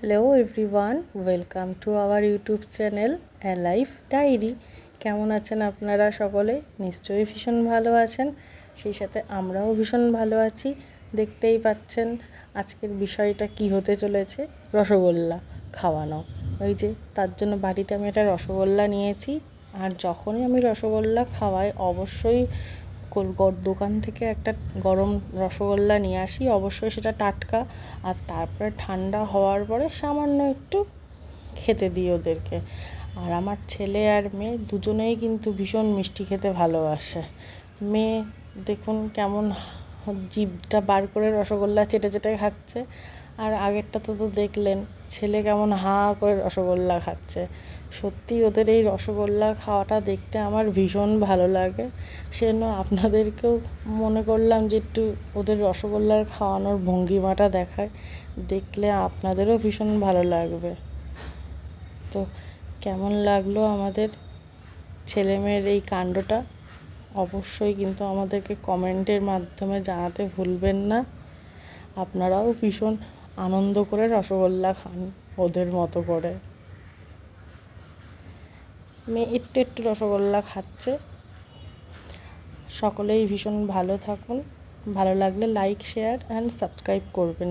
Hello everyone, welcome to our YouTube channel a life diary. কেমন আছেন আপনারা সকলে? নিশ্চয়ই ভীষণ ভালো আছেন। সেই সাথে আমরাও ভীষণ ভালো আছি। দেখতেই পাচ্ছেন আজকের বিষয়টা কি হতে চলেছে? রসগোল্লা খাওয়ানো। ওই যে, তার জন্য বাড়িতে আমি একটা রসগোল্লা নিয়েছি। আর যখনই আমি রসগোল্লা খাওয়াই, অবশ্যই দোকান থেকে একটা গরম রসগোল্লা নিয়ে আসি। অবশ্যই সেটা টাটকা। আর তারপরে ঠান্ডা হওয়ার পরে সামান্য একটু খেতে দিই ওদেরকে। আর আমার ছেলে আর মেয়ে দুজনেই কিন্তু ভীষণ মিষ্টি খেতে ভালোবাসে। মেয়ে, দেখুন কেমন জিভটা বার করে রসগোল্লা চেটে চেটে খাচ্ছে। আর আগেরটা তো তো দেখলেন ছেলে কেমন হা করে রসগোল্লা খাচ্ছে। সত্যি ওদের এই রসগোল্লা খাওয়াটা দেখতে আমার ভীষণ ভালো লাগে। সেজন্য আপনাদেরকেও মনে করলাম যে একটু ওদের রসগোল্লার খাওয়ানোর ভঙ্গিমাটা দেখায়। দেখলে আপনাদেরও ভীষণ ভালো লাগবে। তো কেমন লাগল আমাদের ছেলেমেয়ের এই কাণ্ডটা? অবশ্যই কিন্তু আমাদেরকে কমেন্টের মাধ্যমে জানাতে ভুলবেন না। আপনারাও ভীষণ আনন্দ করে রসগোল্লা খান ওদের মতো করে। মেয়ে একটু একটু রসগোল্লা খাচ্ছে। সকলেই ভীষণ ভালো থাকুন। ভালো লাগলে লাইক শেয়ার অ্যান্ড সাবস্ক্রাইব করবেন।